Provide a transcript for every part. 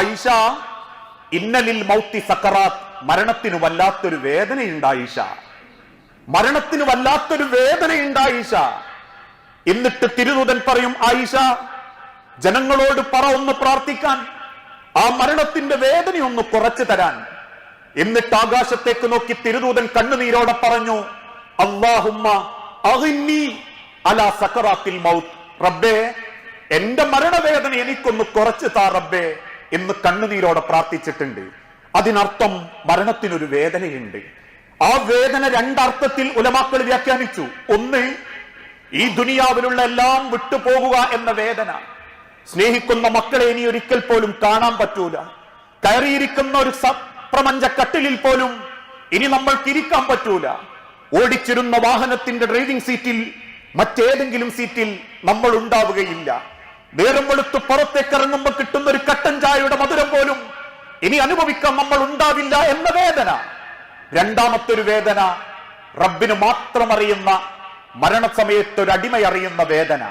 ആയിഷ ഇന്നലിൽ മൗത്തി സക്കറാത്ത് മരണത്തിന് വല്ലാത്തൊരു വേദനയുണ്ട് ആയിഷ. മരണത്തിന് വല്ലാത്തൊരു വേദനയുണ്ട് ആയിഷ. എന്നിട്ട് തിരുദൂതൻ പറയും ആയിഷ ജനങ്ങളോട് പറ ഒന്ന് പ്രാർത്ഥിക്കാൻ. ആ മരണത്തിന്റെ വേദന ഒന്ന് കുറച്ചു തരാൻ. എന്നിട്ട് ആകാശത്തേക്ക് നോക്കി തിരുദൂതൻ കണ്ണുനീരോടെ പറഞ്ഞു അള്ളാഹുമ്മ അലാ മൗത്ത്. റബ്ബേ എന്റെ മരണവേദന എനിക്കൊന്ന് കുറച്ചു താ റബ്ബേ. എന്ന് കണ്ണുനീരോടെ പ്രാർത്ഥിച്ചിട്ടുണ്ട്. അതിനർത്ഥം മരണത്തിനൊരു വേദനയുണ്ട്. ആ വേദന രണ്ടർത്ഥത്തിൽ ഉലമാക്കൾ വ്യാഖ്യാനിച്ചു. ഒന്ന് ഈ ദുനിയാവിലുള്ള എല്ലാം വിട്ടുപോകുക എന്ന വേദന. സ്നേഹിക്കുന്ന മക്കളെ ഇനി ഒരിക്കൽ പോലും കാണാൻ പറ്റൂല. കയറിയിരിക്കുന്ന ഒരു സപ്രപഞ്ച കട്ടിലിൽ പോലും ഇനി നമ്മൾ ഇരിക്കാൻ പറ്റൂല. ഓടിച്ചിരുന്ന വാഹനത്തിന്റെ ഡ്രൈവിംഗ് സീറ്റിൽ മറ്റേതെങ്കിലും സീറ്റിൽ നമ്മൾ ഉണ്ടാവുകയില്ല. നേരം വെളുത്ത് പുറത്തേക്ക് ഇറങ്ങുമ്പോൾ കിട്ടുന്ന ഒരു കട്ടൻ ചായയുടെ മധുരം പോലും ഇനി അനുഭവിക്കാൻ നമ്മൾ ഉണ്ടാവില്ല എന്ന വേദന. രണ്ടാമത്തെ ഒരു വേദന റബ്ബിന് മാത്രം അറിയുന്ന മരണസമയത്ത് ഒരു അടിമ അറിയുന്ന വേദന.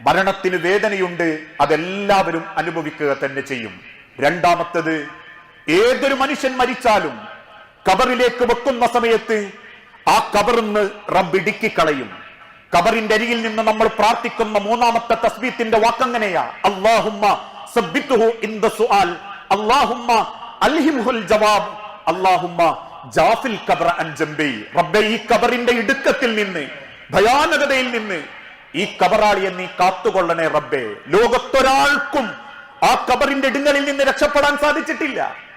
മരണത്തിന് വേദനയുണ്ട് അതെല്ലാവരും അനുഭവിക്കുക തന്നെ ചെയ്യും. രണ്ടാമത്തത് ഏതൊരു മനുഷ്യൻ മരിച്ചാലും കബറിലേക്ക് വെക്കുന്ന സമയത്ത് ആ കബറിന്ന് റബ്ബ് ഇടുക്കിക്കളയും കബറിന്റെ അരികിൽ നിന്ന് നമ്മൾ പ്രാർത്ഥിക്കുന്ന മൂന്നാമത്തെ തസ്ബീത്തിന്റെ വാക്കങ്ങനെയാ? സുആൽ. അള്ളാഹുമ്മ അൽഹിംഹുൽ ജവാബ്. അള്ളാഹുമ്മ ജാഫിൽ കബറ അൻ ജംബി. റബ്ബെ ഈ കബറിന്റെ ഇടുക്കത്തിൽ നിന്ന് ഭയാനകതയിൽ നിന്ന് ഈ കബറാളിയെ നീ കാത്തുകൊള്ളണേ റബ്ബെ. ലോകത്തൊരാൾക്കും ആ കബറിന്റെ ഇടുങ്ങളിൽ നിന്ന് രക്ഷപ്പെടാൻ സാധിച്ചിട്ടില്ല.